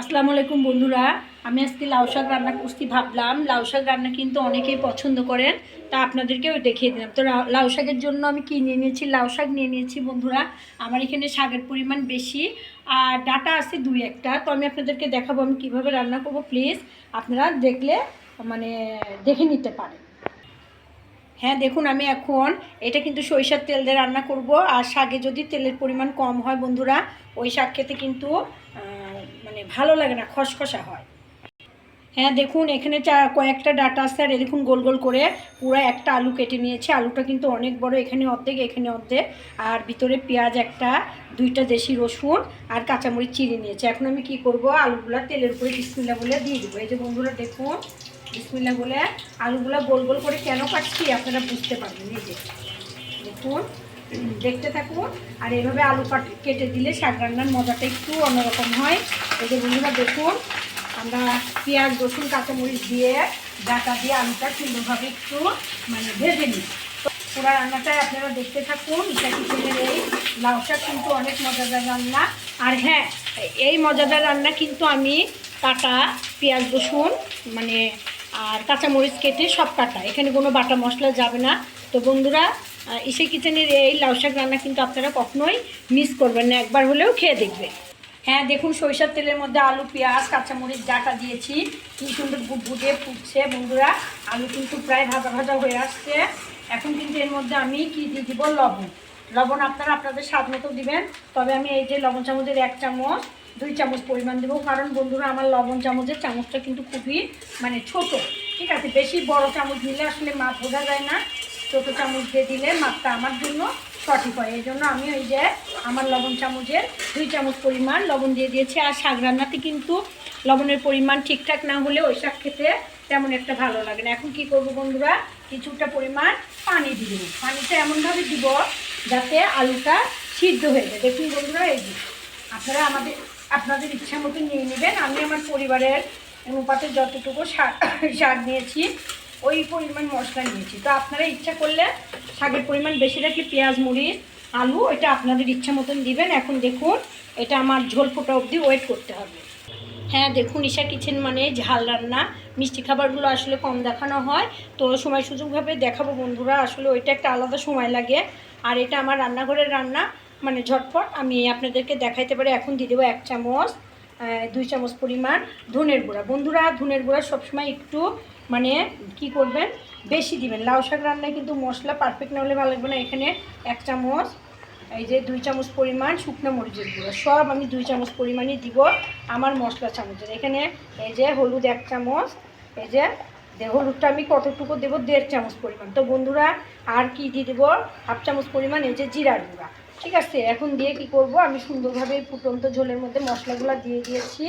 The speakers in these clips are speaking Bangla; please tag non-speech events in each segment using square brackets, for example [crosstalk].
আসসালামু আলাইকুম বন্ধুরা। আমি আজকে লাউ শাক রান্না করছি ভাবলাম। লাউ শাক রান্না কিন্তু অনেকেই পছন্দ করেন, তা আপনাদেরকেও দেখিয়ে দিলাম। তো লাউ শাকের জন্য আমি কি নিয়ে নিয়েছি? লাউ শাক নিয়ে নিয়েছি বন্ধুরা। আমার এখানে শাকের পরিমাণ বেশি, আর ডাটা আছে দুই একটা। তো আমি আপনাদেরকে দেখাবো আমি কীভাবে রান্না করব, প্লিজ। আপনারা দেখলে মানে দেখে নিতে পারেন। হ্যাঁ দেখুন আমি এখন এটা কিন্তু সরিষার তেল দিয়ে রান্না করব। আর শাকে যদি তেলের পরিমাণ কম হয় বন্ধুরা, ওই শাক খেতে কিন্তু মানে ভালো লাগে না, খসখসা হয়। হ্যাঁ দেখুন, এখানে চা, কয়েকটা ডাটা এ দেখুন, গোল গোল করে পুরো একটা আলু কেটে নিয়েছে। আলুটা কিন্তু অনেক বড়, এখানে অর্ধেক এখানে অর্ধেক। আর ভিতরে পেঁয়াজ একটা, দুইটা দেশি রসুন আর কাঁচামরিচ চিড়ে নিয়েছে। এখন আমি কি করব? আলুগুলা তেলের উপরে বিসমিল্লা বলে দিয়ে দেবো। এই যে বন্ধুরা, দেখুন, বিসমিল্লা বলে আলুগুলা গোল গোল করে কেন কাটছি আপনারা বুঝতে পারবেন। এই যে, দেখুন দেখতে থাকুন আর এইভাবে আলু কাট কেটে দিলে শাক রান্নার মজাটা একটু অন্যরকম হয়। এই যে বন্ধুরা দেখুন, আমরা পেঁয়াজ, রসুন, কাঁচামরিচ দিয়ে ডাটা দিয়ে আলুটা সুন্দরভাবে একটু মানে ভেজে নিই। পুরো রান্নাটাই আপনারা দেখতে থাকুন ইটা কিচেনের এই লাউ শাক কিন্তু অনেক মজাদার রান্না। আর হ্যাঁ এই মজাদার রান্না কিন্তু আমি কাটা, পেঁয়াজ, রসুন মানে আর কাঁচামরিচ কেটে সব কাটা। এখানে কোনো বাটা মশলা যাবে না। তো বন্ধুরা ইসে কিচেনের এই লাউ শাক রান্না কিন্তু আপনারা কখনোই মিস করবেন না, একবার হলেও খেয়ে দেখবেন। হ্যাঁ দেখুন সরিষার তেলের মধ্যে আলু, পেঁয়াজ, কাঁচামরিচ ডাটা দিয়েছি, কি সুন্দর বুটবুটে ফুটছে বন্ধুরা। আলু কিন্তু প্রায় ভাজা ভাজা হয়ে আসছে। এখন কিন্তু এর মধ্যে আমি কি দিয়ে দিব? লবণ। লবণ আপনারা আপনাদের স্বাদ মতো দিবেন, তবে আমি এই যে লবণ চামচের এক চামচ, দুই চামচ পরিমাণ দেবো, কারণ বন্ধুরা আমার লবণ চামচের চামচটা কিন্তু খুবই মানে ছোট। ঠিক আছে, বেশি বড় চামচ দিলে আসলে মাপ বোঝা যায় না। ছোটো চামচ দিয়ে দিলে মাপটা আমার জন্য সঠিক হয়। এই জন্য আমি ওই যে আমার লবণ চামচের দুই চামচ পরিমাণ লবণ দিয়ে দিয়েছি। আর শাক রান্নাতে কিন্তু লবণের পরিমাণ ঠিকঠাক না হলে ওই শাক খেতে তেমন একটা ভালো লাগে না। এখন কি করব বন্ধুরা? কিছুটা পরিমাণ পানি দিয়ে দেবো। পানিটা এমনভাবে দিব যাতে আলুটা সিদ্ধ হয়ে যায়। দেখুন বন্ধুরা, এই যে আপনারা আমাদের, আপনাদের ইচ্ছা মতো নিয়ে নেবেন। আমি আমার পরিবারের অনুপাতে যতটুকু শাক শাক নিয়েছি ওই পরিমাণ মশলা নিয়েছি। তো আপনারা ইচ্ছা করলে শাকের পরিমাণ বেশি রাখলে পেঁয়াজ মরিচ আলু এটা আপনাদের ইচ্ছা মতন দিবেন। এখন দেখুন, এটা আমার ঝোল ফোটা অবধি ওয়েট করতে হবে। হ্যাঁ দেখুন, ঈশা কিচেন মানে ঝাল রান্না। মিষ্টি খাবারগুলো আসলে কম দেখানো হয়। তো সময় সুযোগভাবে দেখাবো বন্ধুরা, আসলে ওইটা একটা আলাদা সময় লাগে। আর এটা আমার রান্নাঘরের রান্না মানে ঝটপট। আমি আপনাদেরকে দেখাইতে পারি, এখন দিয়ে দেবো এক চামচ দুই চামচ পরিমাণ ধনের গুঁড়া। বন্ধুরা, ধনের গুঁড়া সবসময় একটু মানে কি করবেন? বেশি দিবেন। লাউ শাক রান্নায় কিন্তু মশলা পারফেক্ট না হলে ভালো লাগবে না। এখানে এক চামচ, এই যে দুই চামচ পরিমাণ শুকনো মরিচের গুঁড়ো। সব আমি দুই চামচ পরিমাণই দিব আমার মশলা চামচের। এখানে এই যে হলুদ এক চামচ, এই যে হলুদটা আমি কতটুকু দেবো? দেড় চামচ পরিমাণ। তো বন্ধুরা, আর কি দিয়ে দেবো? হাফ চামচ পরিমাণ এই যে জিরার গুঁড়া। ঠিক আছে, এখন দিয়ে কি করব? আমি সুন্দরভাবে এই ফুটন্ত ঝোলের মধ্যে মশলাগুলো দিয়ে দিয়েছি।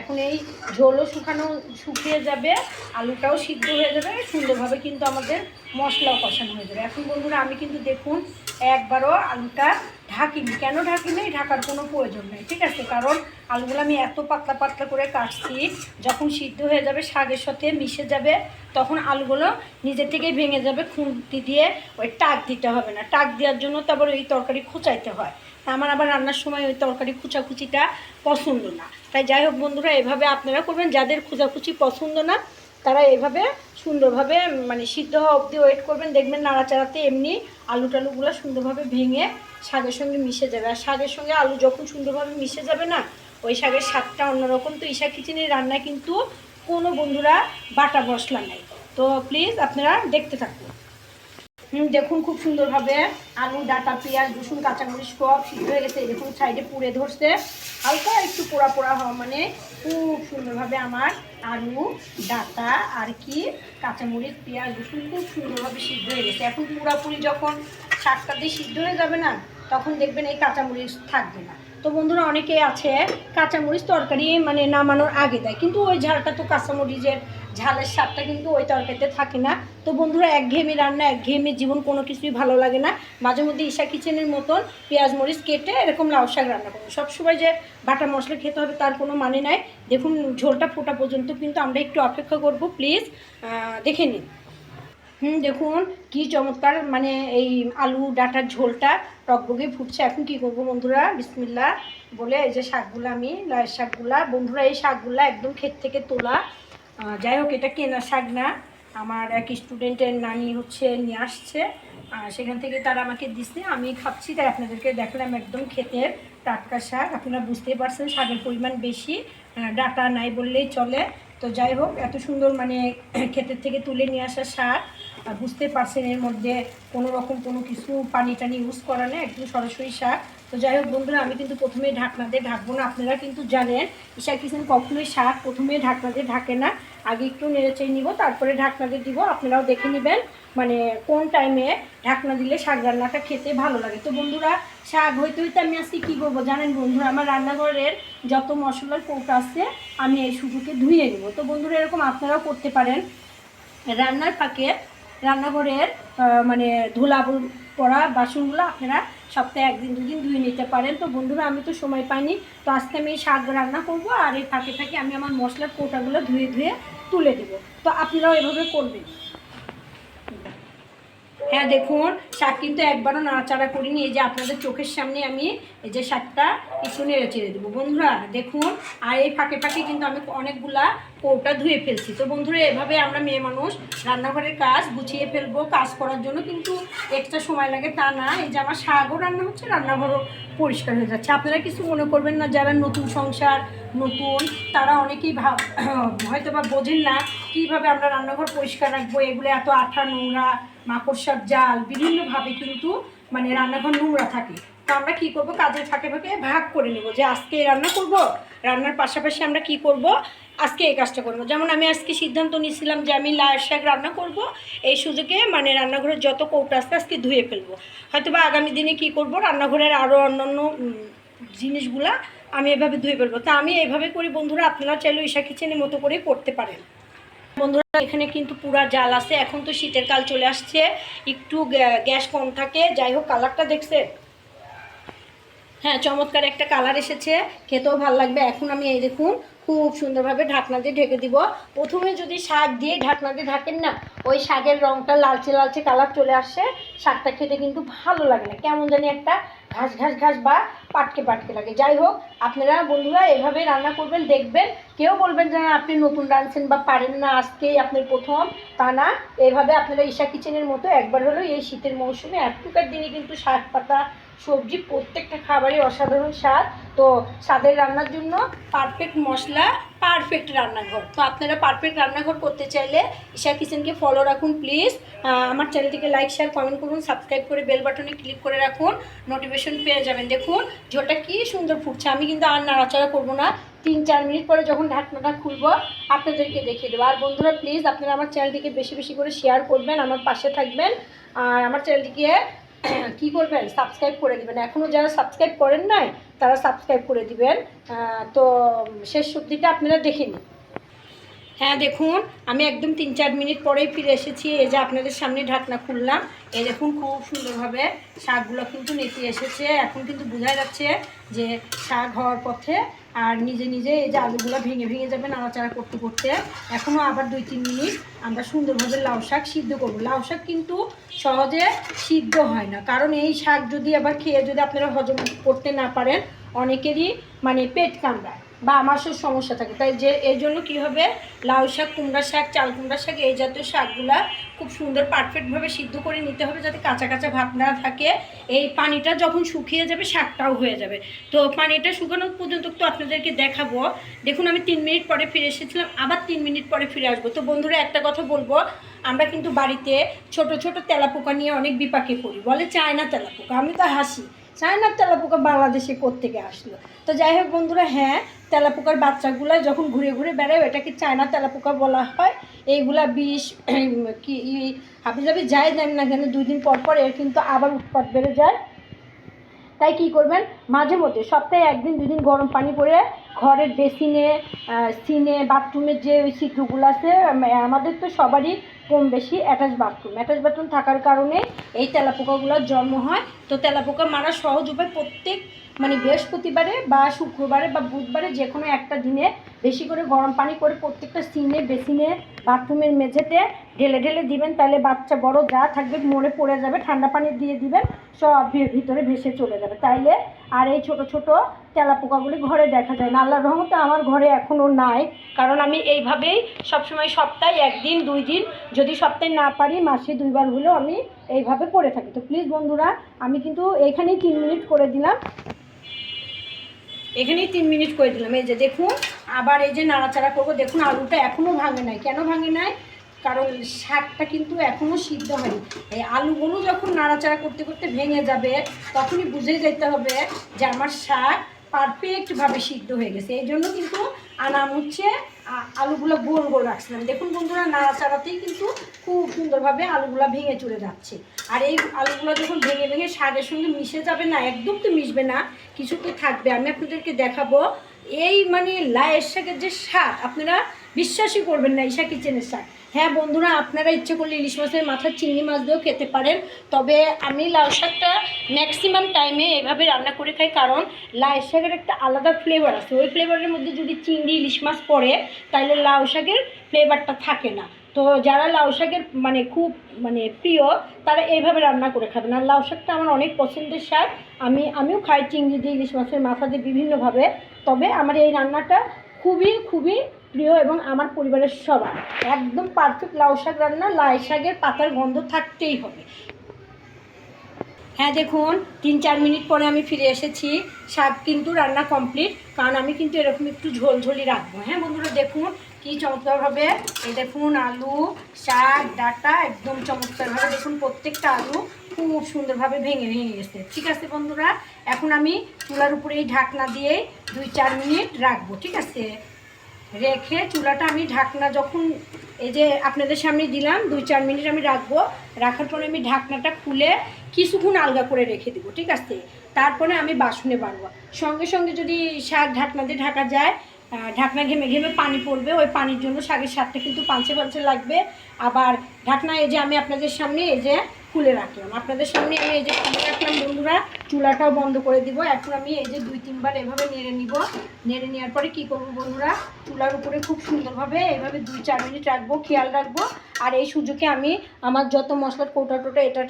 এখন এই ঝোলও শুকানো, শুকিয়ে যাবে, আলুটাও সিদ্ধ হয়ে যাবে, সুন্দরভাবে কিন্তু আমাদের মশলাও কষানো হয়ে যাবে। এখন বন্ধুরা, আমি কিন্তু দেখুন, একবারও আলুটা ঢাকিনি, কেন ঢাকিনি? ঢাকার কোনো প্রয়োজন নেই, ঠিক আছে? কারণ আলুগুলো আমি এত পাতলা পাতলা করে কাটছি, যখন সিদ্ধ হয়ে যাবে, শাকের সাথে মিশে যাবে, তখন আলুগুলো নিজে থেকেই ভেঙে যাবে, খুন্তি দিয়ে ওই টাক দিতে হবে না। টাক দেওয়ার জন্য তারপর ওই তরকারি খুঁচাইতে হয়। আমার আবার রান্নার সময় ওই তরকারি খুচাখুচিটা পছন্দ না। তাই যাই হোক বন্ধুরা, এভাবে আপনারা করবেন, যাদের খুচাখুচি পছন্দ না তারা এভাবে সুন্দরভাবে মানে সিদ্ধ হওয়া অবধি ওয়েট করবেন। দেখবেন নাড়াচাড়াতে এমনি আলু টালুগুলো সুন্দরভাবে ভেঙে শাকের সঙ্গে মিশে যাবে। আর শাকের সঙ্গে আলু যখন সুন্দরভাবে মিশে যাবে না, ওই শাকের স্বাদটা অন্যরকম। তো ঈশা কিচেনের রান্না কিন্তু কোনো বন্ধুরা বাটা মশলা নেই। তো প্লিজ আপনারা দেখতে থাকুন। দেখুন খুব সুন্দরভাবে আলু, ডাটা, পেঁয়াজ, রসুন, কাঁচামরিচ সব সিদ্ধ হয়ে গেছে। দেখুন, সাইডে পুড়ে ধরছে। হালকা একটু পোড়া পোড়া হওয়া মানে খুব সুন্দরভাবে আমার আলু, ডাটা, আর কি, কাঁচামরিচ, পেঁয়াজ, রসুন খুব সুন্দরভাবে সিদ্ধ হয়ে গেছে। এখন পুরাপুরি যখন শাকটা দিয়ে সিদ্ধ হয়ে যাবে না, তখন দেখবেন এই কাঁচামরিচ থাকবে না। তো বন্ধুরা অনেকে আছে, কাঁচামরিচ তরকারি মানে নামানোর আগে দেয়, কিন্তু ওই ঝালটা তো কাঁচামরিচের ঝালের স্বাদটা কিন্তু ওই তরকারিতে থাকে না। তো বন্ধুরা একঘেয়েমি রান্না, একঘেয়েমি জীবন কোনো কিছুই ভালো লাগে না। মাঝে মধ্যে ঈশা কিচেনের মতন পেঁয়াজ মরিচ কেটে এরকম লাউ শাক রান্না করব। সবসময় যে বাটা মশলা খেতে হবে তার কোনো মানে নাই। দেখুন ঝোলটা ফোটা পর্যন্ত কিন্তু আমরা একটু অপেক্ষা করব, প্লিজ দেখে নিন। হুম, দেখুন, কি চমৎকার মানে এই আলু ডাটার ঝোলটা টকবগে ফুটছে। এখন কি করব বন্ধুরা? বিসমিল্লা বলে এই যে শাকগুলো আমি লাল শাকগুলা। বন্ধুরা, এই শাকগুলা একদম ক্ষেত থেকে তোলা। যাই হোক, এটা কেনা শাক না। আমার এক স্টুডেন্টের নানি হচ্ছে নিয়ে আসছে, আর সেখান থেকে তারা আমাকে দিচ্ছে, আমি খাচ্ছি, তাই আপনাদেরকে দেখলাম একদম ক্ষেতের টাটকা শাক, আপনারা বুঝতেই পারছেন শাকের পরিমাণ বেশি ডাটা নাই বললেই চলে। তো যাই হোক, এত সুন্দর মানে [clears throat] ক্ষেতের থেকে তুলে নিয়ে আসা শাক, আর বুঝতে পারছেন এর মধ্যে কোনো রকম কোনো কিছু পানি টানি ইউজ করা নেই, একদম সরাসরি শাক। তো যাই হোক বন্ধুরা, আমি কিন্তু প্রথমে ঢাকনা দিয়ে ঢাকবো না। আপনারা কিন্তু জানেন, ঈশা কিচেন কখনোই শাক প্রথমে ঢাকনা দিয়ে ঢাকে না। আগে একটু নেড়েচেড়ে নিব, তারপরে ঢাকনা দিয়ে দিব। আপনারাও দেখে নেবেন মানে কোন টাইমে ঢাকনা দিলে শাক রান্নাটা খেতে ভালো লাগে। তো বন্ধুরা, শাক হইতে হইতে আমি আজকে কী করব জানেন বন্ধুরা, আমার রান্নাঘরের যত মশলার কৌটা আছে, আমি এই সুযোগে ধুয়ে নেব। তো বন্ধুরা, এরকম আপনারাও করতে পারেন। রান্নার ফাঁকে রান্নাঘরের মানে ধুলা পড়া বাসনগুলো আপনারা সপ্তাহে একদিন, দুদিন ধুয়ে নিতে পারেন। তো বন্ধুরা, আমি তো সময় পাইনি। তো আজকে আমি এই শাক রান্না করব আর এই ফাঁকে ফাঁকে আমি আমার মশলার কৌটাগুলো ধুয়ে ধুয়ে তুলে দেবো। তো আপনারাও এভাবে করবেন। হ্যাঁ দেখুন, শাক কিন্তু একবারও নাড়াচাড়া করিনি। এই যে আপনাদের চোখের সামনে আমি এই যে শাকটা একটু নেড়ে চেড়ে দেবো। বন্ধুরা, দেখুন, আর এই ফাঁকে ফাঁকে কিন্তু আমি অনেকগুলা কৌটা ধুয়ে ফেলছি। তো বন্ধুরা, এভাবে আমরা মেয়ে মানুষ রান্নাঘরের কাজ গুছিয়ে ফেলব কাজ করার জন্য, কিন্তু এক্সট্রা সময় লাগে তা না। এই যে আমার শাকও রান্না হচ্ছে, রান্নাঘরও পরিষ্কার হয়ে যাচ্ছে। আপনারা কিছু মনে করবেন না, যারা নতুন সংসার, নতুন, তারা অনেকেই ভাব [clears throat] হয়তো বা বোঝেন না কীভাবে আমরা রান্নাঘর পরিষ্কার রাখব। এগুলো এত আঠা নোংরা, মাকড়সার জাল, বিভিন্নভাবে কিন্তু মানে রান্নাঘর নোংরা থাকে। তো আমরা কি করব? কাজের ফাঁকে ফাঁকে ভাগ করে নেব যে আজকে রান্না করব, রান্নার পাশাপাশি আমরা কি করব? আজকে এই কাজটা করব। যেমন আমি আজকে সিদ্ধান্ত নিয়েছিলাম যে আমি লাল শাক রান্না করব, এই সুযোগে মানে রান্নাঘরের যত কৌটা আছে আজকে ধুয়ে ফেলব। হয়তো বা আগামী দিনে কি করব, রান্নাঘরের আরও অন্যান্য জিনিসগুলা আমি এভাবে ধুয়ে ফেলব। তা আমি এইভাবে করি, বন্ধুরা, আপনারা চাইলে ঈশা কিচেনের মতো করেই করতে পারেন। বন্ধুরা, এখানে কিন্তু পুরা জাল আছে, এখন তো শীতের কাল চলে আসছে, একটু গ্যাস কম থাকে। যাই হোক, কালারটা দেখছে? হ্যাঁ চমৎকার একটা কালার এসেছে, খেতেও ভালো লাগবে। এখন আমি এই দেখুন খুব সুন্দরভাবে ঢাকনা দিয়ে ঢেকে দিব। প্রথমে যদি শাক দিয়ে ঢাকনা দিয়ে ঢাকেন না, ওই শাকের রঙটা লালচে লালচে কালার চলে আসে। শাকটা খেতে কিন্তু ভালো লাগে না। কেমন জানি একটা ঘাস ঘাস ঘাস বা পাটকে পাটকে লাগে। যাই হোক, আপনারা বন্ধুরা এভাবে রান্না করবেন, দেখবেন। কেউ বলবেন যে, আপনি নতুন রাঁধছেন বা পারেন না আজকেই আপনার প্রথম। তা না, এভাবে আপনারা ঈশা কিচেনের মতো একবার হলেও এই শীতের মৌসুমে এখনকার দিনে কিন্তু শাক পাতা সবজি প্রত্যেকটা খাবারই অসাধারণ স্বাদ। তো স্বাদের রান্নার জন্য পারফেক্ট মশলা পারফেক্ট রান্নাঘর। তো আপনারা পারফেক্ট রান্নাঘর করতে চাইলে ঈশা কিচেনকে ফলো রাখুন প্লিজ আমার চ্যানেলটিকে লাইক শেয়ার কমেন্ট করুন। সাবস্ক্রাইব করে বেল বাটনে ক্লিক করে রাখুন। নোটিফিকেশন পেয়ে যাবেন। দেখুন, ঝোলটা কি সুন্দর ফুটছে। আমি কিন্তু আর নাড়াচাড়া করব না। তিন চার মিনিট পরে যখন ঢাকনাটা খুলবো, আপনাদেরকে দেখিয়ে দেবো। আর বন্ধুরা প্লিজ আপনারা আমার চ্যানেলটিকে বেশি বেশি করে শেয়ার করবেন, আমার পাশে থাকবেন। আর আমার চ্যানেলটিকে [coughs] কি করবেন? সাবস্ক্রাইব করে দিবেন। এখনও যারা সাবস্ক্রাইব করেন নাই, তারা সাবস্ক্রাইব করে দিবেন। তো শেষ সবজিটা আপনারা দেখে নিন। হ্যাঁ দেখুন, আমি একদম তিন চার মিনিট পরেই ফিরে এসেছি। এই যে আপনাদের সামনে ঢাকনা খুললাম। এই দেখুন, খুব সুন্দরভাবে শাকগুলো কিন্তু নেতিয়ে এসেছে। এখন কিন্তু বোঝা যাচ্ছে যে শাক হওয়ার পথে আর নিজে নিজে এই যে আলুগুলো ভেঙে ভেঙে যাবে নাড়াচাড়া করতে করতে। এখনও আবার দুই তিন মিনিট আমরা সুন্দরভাবে লাউ শাক সিদ্ধ করব। লাউ শাক কিন্তু সহজে সিদ্ধ হয় না। কারণ এই শাক যদি আবার খেয়ে যদি আপনারা হজম করতে না পারেন, অনেকেরই মানে পেট কামড়ায়। বা আমারও সমস্যা থাকে। তাই যে, এর জন্য কি হবে? লাউ শাক, কুমড়া শাক, চাল কুমড়া শাক, এই জাতীয় শাকগুলা খুব সুন্দর পারফেক্টভাবে সিদ্ধ করে নিতে হবে যাতে কাঁচা কাঁচা ভাব না থাকে। এই পানিটা যখন শুকিয়ে যাবে, শাকটাও হয়ে যাবে। তো পানিটা শুকানো পর্যন্ত তো আপনাদেরকে দেখাবো। দেখুন, আমি তিন মিনিট পরে ফিরে এসেছিলাম, আবার তিন মিনিট পরে ফিরে আসব। তো বন্ধুরা, একটা কথা বলব, আমরা কিন্তু বাড়িতে ছোট ছোট তেলাপোকা নিয়ে অনেক বিপাকে পড়ি। বলে চায়না তেলাপোকা, আমি তো হাসি। চায়নার তেলাপোকা বাংলাদেশে কোত্থেকে আসলো? তো যাই হোক বন্ধুরা হ্যাঁ তেলাপোকার বাচ্চাগুলো যখন ঘুরে ঘুরে বেড়ায়, ওটাকে চায়না তেলাপোকা বলা হয়। এইগুলা বিষ, [clears throat] কি হাবি যাবি যায়, জানি না কেন, দুই দিন পর পর এর কিন্তু আবার উৎপাত বেড়ে যায়। তাই কি করবেন? মাঝে মধ্যে, সপ্তাহে একদিন, দুদিন গরম পানি করে ঘরের বেসিনে সিনে, বাথরুমের যে ওই ছিদ্রগুলো আছে আমাদের তো সবারই কম বেশি অ্যাটাচ বাথরুম অ্যাটাচ বাথরুম থাকার কারণে এই তেলাপোকাগুলোর জন্ম হয়। তো তেলাপোকা মারা সহজ উপায় প্রত্যেক মানে বৃহস্পতিবারে বা শুক্রবারে বা বুধবারে যে কোনো একটা দিনে বেশি করে গরম পানি করে প্রত্যেকটা সিনে, বেসিনে বাথরুমের মেঝেতে ঢেলে ঢেলে দিবেন, তাহলে বাচ্চা বড় যা থাকবে মরে পড়ে যাবে, ঠান্ডা পানি দিয়ে দিবেন, সব ভিতরে ভেসে চলে যাবে। তাইলে আর এই ছোট ছোট তেলাপোকাগুলি ঘরে দেখা যায় না। আল্লাহর রহমতে আমার ঘরে এখনও নাই, কারণ আমি এইভাবেই সবসময় সপ্তাহে একদিন, দুই দিন, যদি সপ্তাহে না পারি, মাসে দুইবার হলেও আমি এইভাবে করে থাকি। তো প্লিজ বন্ধুরা, আমি কিন্তু এইখানেই তিন মিনিট করে দিলাম। এখানেই তিন মিনিট করে দিলাম। এই যে দেখুন, আবার এই যে নাড়াচাড়া করব। দেখুন, আলুটা এখনও ভাঙে নাই। কেন ভাঙে নাই? কারণ শাকটা কিন্তু এখনও সিদ্ধ হয়নি। এই আলুগুলো যখন নাড়াচাড়া করতে করতে ভেঙে যাবে, তখনই বুঝে যেতে হবে যে আমার শাক পারফেক্টভাবে সিদ্ধ হয়ে গেছে। এই জন্য কিন্তু আনাম হচ্ছে আলুগুলো গোল গোল রাখছিলাম। দেখুন বন্ধুরা, নাড়াচাড়াতেই কিন্তু খুব সুন্দরভাবে আলুগুলো ভেঙে চলে যাচ্ছে। আর এই আলুগুলো যখন ভেঙে ভেঙে শাকের সঙ্গে মিশে যাবে না, একদম তো মিশবে না কিছু তো থাকবে। আমি আপনাদেরকে দেখাবো, এই মানে লায়ের শাকের যে শাক আপনারা বিশ্বাসই করবেন না এই শাক কিচেনের শাক। হ্যাঁ বন্ধুরা, আপনারা ইচ্ছে করলে ইলিশ মাছের মাথার চিংড়ি মাছ দিয়েও খেতে পারেন। তবে আমি লাউ শাকটা ম্যাক্সিমাম টাইমে এভাবে রান্না করে খাই, কারণ লাউ শাকের একটা আলাদা ফ্লেভার আছে। ওই ফ্লেভারের মধ্যে যদি চিংড়ি, ইলিশ মাছ পড়ে তাহলে লাউ শাকের ফ্লেভারটা থাকে না। তো যারা লাউ শাকের মানে খুব মানে প্রিয়, তারা এইভাবে রান্না করে খাবেন। আর লাউ শাকটা আমার অনেক পছন্দের শাক। আমি, আমিও খাই চিংড়ি দিয়ে, ইলিশ মাছের মাথা দিয়ে বিভিন্নভাবে। তবে আমার এই রান্নাটা খুবই খুবই প্রিয় এবং আমার পরিবারের সবার, একদম পারফেক্ট লাউ শাক রান্না, লাই শাকের পাতার গন্ধ থাকতেই হবে। হ্যাঁ দেখুন, তিন চার মিনিট পরে আমি ফিরে এসেছি। শাক কিন্তু রান্না কমপ্লিট কারণ আমি কিন্তু এরকম একটু ঝোল ঝোলই রাখব। হ্যাঁ বন্ধুরা, দেখুন কী চমৎকারভাবে, এই দেখুন আলু, শাক, ডাটা, একদম চমৎকারভাবে, দেখুন প্রত্যেকটা আলু খুব সুন্দরভাবে ভেঙে ভেঙে গেছে। ঠিক আছে, বন্ধুরা, এখন আমি চুলার উপরে এই ঢাকনা দিয়ে দুই চার মিনিট রাখব। ঠিক আছে? রেখে চুলাটা আমি ঢাকনা যখন, এই যে আপনাদের সামনে দিলাম, দুই চার মিনিট আমি রাখব, রাখার পরে আমি ঢাকনাটা খুলে কিছুক্ষণ আলগা করে রেখে দেবো, ঠিক আছে? তারপরে আমি বাসনে বাড়বো সঙ্গে সঙ্গে যদি শাক ঢাকনা দিয়ে ঢাকা যায় ঢাকনা ঘেমে ঘেমে পানি পড়বে, ওই পানির জন্য শাকের স্বাদটা কিন্তু পাঞ্চে পাঞ্চে লাগবে। আবার ঢাকনা এই যে আমি আপনাদের সামনে এই যে খুলে রাখলাম। আপনাদের সামনে আমি এই যে খুলে রাখলাম, বন্ধুরা, চুলাটাও বন্ধ করে দিব। এখন আমি এই যে দুই তিনবার এভাবে নেড়ে নিব। নেড়ে নেওয়ার পরে কি করব, বন্ধুরা? চুলার উপরে খুব সুন্দরভাবে এভাবে দুই চার মিনিট রাখব, খেয়াল রাখব। আর এই সুযোগে আমি আমার যত মশলার কোটা টোটা, এটা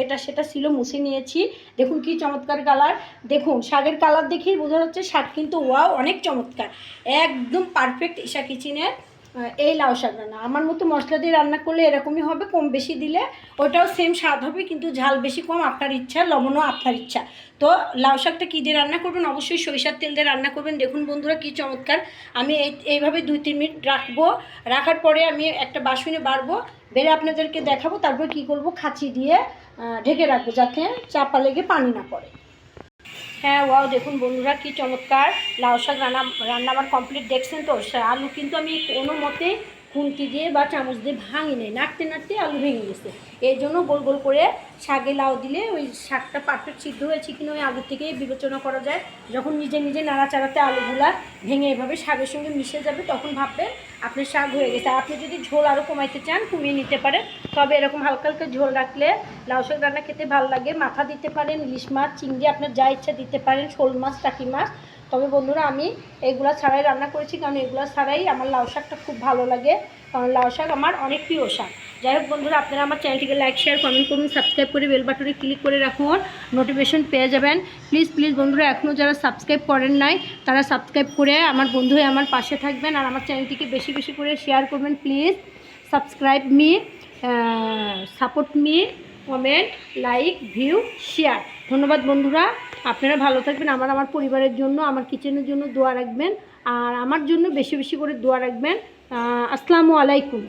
এটা সেটা ছিল মুছে নিয়েছি। দেখুন কি চমৎকার কালার। দেখুন, শাকের কালার দেখেই বোঝা যাচ্ছে, শাক কিন্তু ওয়াও, অনেক চমৎকার। একদম পারফেক্ট ঈশা কিচেনের। এই লাউ শাক রান্না। আমার মতো মশলা দিয়ে রান্না করলে এরকমই হবে, কম বেশি দিলে ওটাও সেম স্বাদ হবে, কিন্তু ঝাল বেশি কম, আপনার ইচ্ছা, লবণও আপনার ইচ্ছা। তো লাউ শাকটা কী দিয়ে রান্না করবেন? অবশ্যই সরিষার তেল দিয়ে রান্না করবেন। দেখুন বন্ধুরা কী চমৎকার। আমি এই, এইভাবে দুই, তিন মিনিট রাখব। রাখার পরে আমি একটা বাসনে বাড়বো। বেড়ে আপনাদেরকে দেখাবো, তারপর কি করব? খাঁচি দিয়ে ঢেকে রাখব যাতে চাপা লেগে পানি না পড়ে। হ্যাঁ ওয়াও দেখুন বন্ধুরা কি চমৎকার। লাউ শাক রান্না রান্না আমার কমপ্লিট দেখছেন তো? আলু কিন্তু আমি কোনো মতে খুন্তি দিয়ে বা চামচ দিয়ে ভাঙি নেই নাড়তে নাড়তে আলু ভেঙে গেছে। এই জন্য গোল গোল করে শাকে লাউ দিলে ওই শাকটা পারফেক্ট সিদ্ধ হয়েছে কিনা ওই আগের থেকেই বিবেচনা করা যায়। যখন নিজে নিজে নাড়াচাড়াতে আলুগুলা ভেঙে এভাবে শাকের সঙ্গে মিশে যাবে, তখন ভাববেন আপনার শাক হয়ে গেছে। আপনি যদি ঝোল আরও কমাইতে চান, কমিয়ে নিতে পারেন। তবে এরকম হালকা হালকা ঝোল রাখলে লাউ শাক রান্না খেতে ভালো লাগে। মাথা দিতে পারেন, ইলিশ মাছ, চিংড়ি, আপনার যা ইচ্ছা দিতে পারেন। শোল মাছ, টাকি মাছ তবে বন্ধুরা, আমি এগুলা ছাড়াই রান্না করেছি কারণ এগুলা ছাড়াই আমার লাউ শাকটা খুব ভালো লাগে। কারণ লাউ শাক আমার অনেক প্রিয় শাক। যাই হোক বন্ধুরা, আপনারা আমার চ্যানেলটিকে লাইক শেয়ার কমেন্ট করুন সাবস্ক্রাইব করে বেল বাটনে ক্লিক করে রাখুন নোটিফিকেশন পেয়ে যাবেন। প্লিজ প্লিজ বন্ধুরা এখনও যারা সাবস্ক্রাইব করেন নাই, তারা সাবস্ক্রাইব করে আমার বন্ধু হয়ে আমার পাশে থাকবেন আর আমার চ্যানেলটিকে বেশি বেশি করে শেয়ার করবেন please subscribe me support me comment like view share ধন্যবাদ বন্ধুরা। আপনারা ভালো থাকবেন। আমার আমার পরিবারের জন্য, আমার কিচেনের জন্য দোয়া রাখবেন। আর আমার জন্য বেশি বেশি করে দোয়া রাখবেন। আসসালামু আলাইকুম।